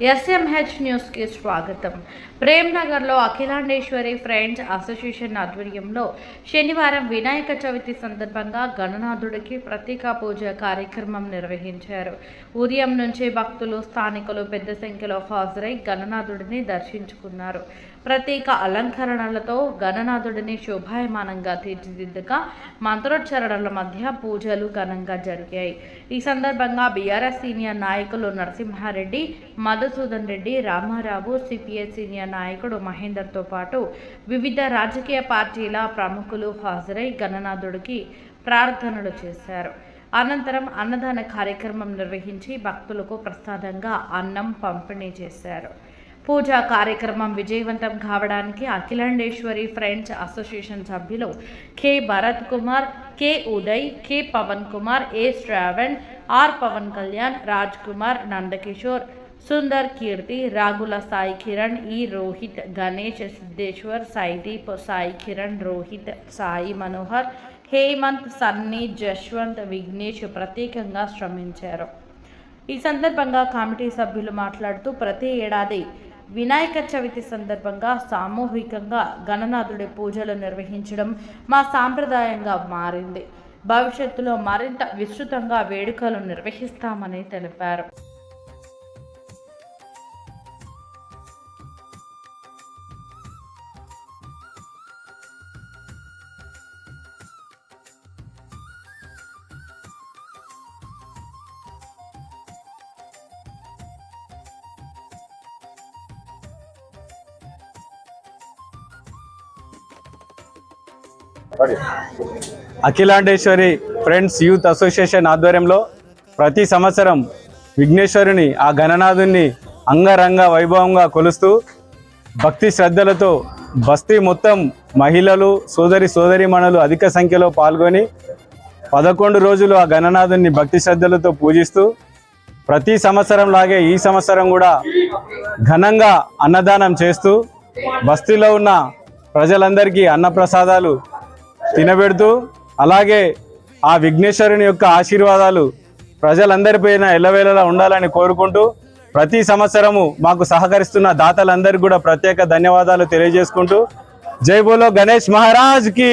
SMH న్యూస్కి స్వాగతం. ప్రేమ్ నగర్లో అఖిలాండేశ్వరి ఫ్రెండ్స్ అసోసియేషన్ ఆధ్వర్యంలో శనివారం వినాయక చవితి సందర్భంగా గణనాథుడికి ప్రత్యేక పూజ కార్యక్రమం నిర్వహించారు. ఉదయం నుంచి భక్తులు స్థానికులు పెద్ద సంఖ్యలో హాజరై గణనాథుడిని దర్శించుకున్నారు. ప్రత్యేక అలంకరణలతో గణనాథుడిని శోభాయమానంగా తీర్చిదిద్దగా మంత్రోచ్చారణల మధ్య పూజలు ఘనంగా జరిగాయి. ఈ సందర్భంగా బీఆర్ఎస్ సీనియర్ నాయకులు నరసింహారెడ్డి మధుసూదన్ రెడ్డి రామారావు సిపిఐ సీనియర్ నాయకుడు మహేందర్తో పాటు వివిధ రాజకీయ పార్టీల ప్రముఖులు హాజరై గణనాథుడికి ప్రార్థనలు చేశారు. అనంతరం అన్నదాన కార్యక్రమం నిర్వహించి భక్తులకు ప్రసాదంగా అన్నం పంపిణీ చేశారు. పూజా కార్యక్రమం విజయవంతం కావడానికి అఖిలాండేశ్వరి ఫ్రెండ్స్ అసోసియేషన్ సభ్యులు K. Bharat Kumar K. Uday K. Pavan Kumar A. Shravan R. Pavan Kalyan Raj Kumar Nandakishore Sundar Keerthi Ragula Sai Kiran E Rohit Ganesh Siddheshwar Saideep Sai Kiran Rohit Sai Manohar Hemant Sunny Jaswanth Vignesh ప్రత్యేకంగా శ్రమించారు. ఈ సందర్భంగా కమిటీ సభ్యులు మాట్లాడుతూ ప్రతి ఏడాది వినాయక చవితి సందర్భంగా సామూహికంగా గణనాథుడి పూజలు నిర్వహించడం మా సాంప్రదాయంగా మారింది. భవిష్యత్తులో మరింత విస్తృతంగా వేడుకలు నిర్వహిస్తామని తెలిపారు. అఖిలాండేశ్వరి ఫ్రెండ్స్ యూత్ అసోసియేషన్ ఆధ్వర్యంలో ప్రతి సంవత్సరం విఘ్నేశ్వరుని ఆ గణనాథుని అంగరంగ వైభవంగా కొలుస్తూ భక్తి శ్రద్ధలతో బస్తీ మొత్తం మహిళలు సోదరి సోదరిమణులు అధిక సంఖ్యలో పాల్గొని పదకొండు రోజులు ఆ గణనాథుని భక్తి శ్రద్ధలతో పూజిస్తూ ప్రతి సంవత్సరం లాగే ఈ సంవత్సరం కూడా ఘనంగా అన్నదానం చేస్తూ బస్తీలో ఉన్న ప్రజలందరికీ అన్నప్రసాదాలు తినబెడుతూ అలాగే ఆ విఘ్నేశ్వరుని యొక్క ఆశీర్వాదాలు ప్రజలందరిపైన ఎల్లవేళలా ఉండాలని కోరుకుంటూ ప్రతి సంవత్సరము మాకు సహకరిస్తున్న దాతలందరికీ కూడా ప్రత్యేక ధన్యవాదాలు తెలియజేసుకుంటూ జై బోలో గణేష్ మహారాజ్కి!